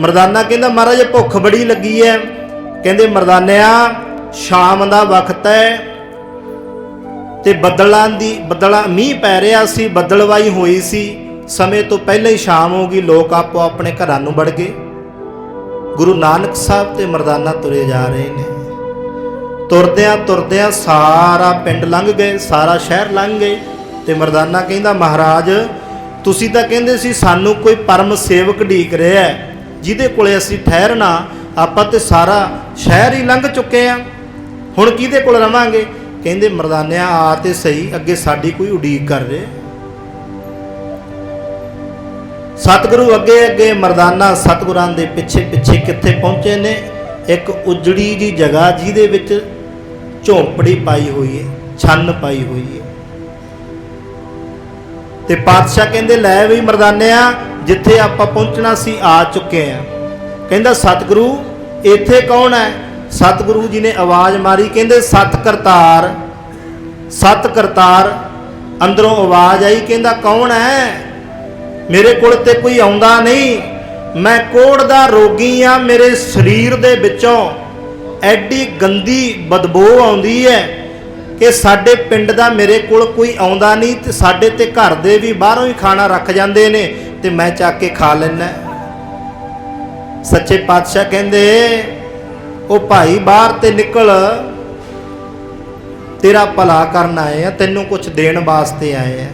ਮਰਦਾਨਾ ਕਹਿੰਦਾ ਮਹਾਰਾਜ ਭੁੱਖ ਬੜੀ ਲੱਗੀ ਐ। ਕਹਿੰਦੇ ਮਰਦਾਨਿਆ ਸ਼ਾਮ ਦਾ ਵਕਤ ਹੈ ਤੇ ਬੱਦਲਾਂ ਦੀ ਬੱਦਲਾਂ ਮੀਂਹ ਪੈ ਰਿਹਾ ਸੀ ਬੱਦਲਵਾਈ ਹੋਈ ਸੀ। ਸਮੇਂ ਤੋਂ ਪਹਿਲਾਂ ਹੀ ਸ਼ਾਮ ਹੋ ਗਈ ਲੋਕ ਆਪੋ ਆਪਣੇ ਘਰਾਂ ਨੂੰ ਵੜ ਗਏ। ਗੁਰੂ ਨਾਨਕ ਸਾਹਿਬ ਤੇ ਮਰਦਾਨਾ ਤੁਰੇ ਜਾ ਰਹੇ ਨੇ। ਤੁਰਦਿਆਂ ਤੁਰਦਿਆਂ ਸਾਰਾ ਪਿੰਡ ਲੰਘ ਗਏ ਸਾਰਾ ਸ਼ਹਿਰ ਲੰਘ ਗਏ ਤੇ ਮਰਦਾਨਾ ਕਹਿੰਦਾ ਮਹਾਰਾਜ ਤੁਸੀਂ ਤਾਂ ਕਹਿੰਦੇ ਸੀ ਸਾਨੂੰ ਕੋਈ ਪਰਮ ਸੇਵਕ ਢੀਕ ਰਿਹਾ ਹੈ, ਜਿਹਦੇ ਕੋਲੇ ਅਸੀਂ ਠਹਿਰਨਾ ਆਪਾਂ ਤੇ ਸਾਰਾ ਸ਼ਹਿਰ ਹੀ ਲੰਘ ਚੁੱਕੇ ਆ। ਹੁਣ ਕਿਹਦੇ ਕੋਲ ਰਵਾਂਗੇ? ਕਹਿੰਦੇ, ਮਰਦਾਨਿਆਂ, ਆ ਤੇ ਸਹੀ, ਅੱਗੇ ਸਾਡੀ ਕੋਈ ਉਡੀਕ ਕਰ ਰਿਹਾ ਸਤਿਗੁਰੂ ਅੱਗੇ ਅੱਗੇ ਮਰਦਾਨਾ ਸਤਿਗੁਰਾਂ ਦੇ ਪਿੱਛੇ ਪਿੱਛੇ ਕਿੱਥੇ ਪਹੁੰਚੇ ਨੇ? ਇੱਕ ਉਜੜੀ ਜੀ ਜਗ੍ਹਾ ਜਿਹਦੇ ਵਿੱਚ ਝੌਂਪੜੀ ਪਾਈ ਹੋਈ ਹੈ ਛੰਨ ਪਾਈ ਹੋਈ ਹੈ ਤੇ ਪਾਤਸ਼ਾਹ ਕਹਿੰਦੇ, ਲੈ ਵੀ ਮਰਦਾਨਿਆਂ ਜਿੱਥੇ ਆਪਾਂ ਪਹੁੰਚਣਾ ਸੀ, ਆ ਚੁੱਕੇ ਆ ਕਹਿੰਦਾ, ਸਤਿਗੁਰੂ, ਇੱਥੇ ਕੌਣ ਹੈ? ਸਤਿਗੁਰੂ ਜੀ ਨੇ ਆਵਾਜ਼ ਮਾਰੀ, ਕਹਿੰਦੇ ਸਤ ਕਰਤਾਰ ਸਤ ਕਰਤਾਰ ਅੰਦਰੋਂ ਆਵਾਜ਼ ਆਈ, ਕਹਿੰਦਾ, ਕੌਣ ਹੈ? ਮੇਰੇ ਕੋਲ ਤੇ ਕੋਈ ਆਉਂਦਾ ਨਹੀਂ। ਮੈਂ ਕੋੜ ਦਾ ਰੋਗੀ ਆ ਮੇਰੇ ਸਰੀਰ ਦੇ ਵਿੱਚੋਂ ਐਡੀ ਗੰਦੀ ਬਦਬੂ ਆਉਂਦੀ ਹੈ ਕਿ ਸਾਡੇ ਪਿੰਡ ਦਾ ਮੇਰੇ ਕੋਲ ਕੋਈ ਆਉਂਦਾ ਨਹੀਂ ਤੇ ਸਾਡੇ ਤੇ ਘਰ ਦੇ ਵੀ ਬਾਹਰੋਂ ਹੀ ਖਾਣਾ ਰੱਖ ਜਾਂਦੇ ਨੇ। ਤੇ ਮੈਂ ਚੱਕ ਕੇ ਖਾ ਲੈਣਾ ਸੱਚੇ ਪਾਤਸ਼ਾਹ ਕਹਿੰਦੇ, ਉਹ ਭਾਈ ਬਾਹਰ ਤੇ ਨਿਕਲ। ਤੇਰਾ ਭਲਾ ਕਰਨ ਆਏ ਆ, ਤੈਨੂੰ ਕੁਝ ਦੇਣ ਵਾਸਤੇ ਆਏ ਆ।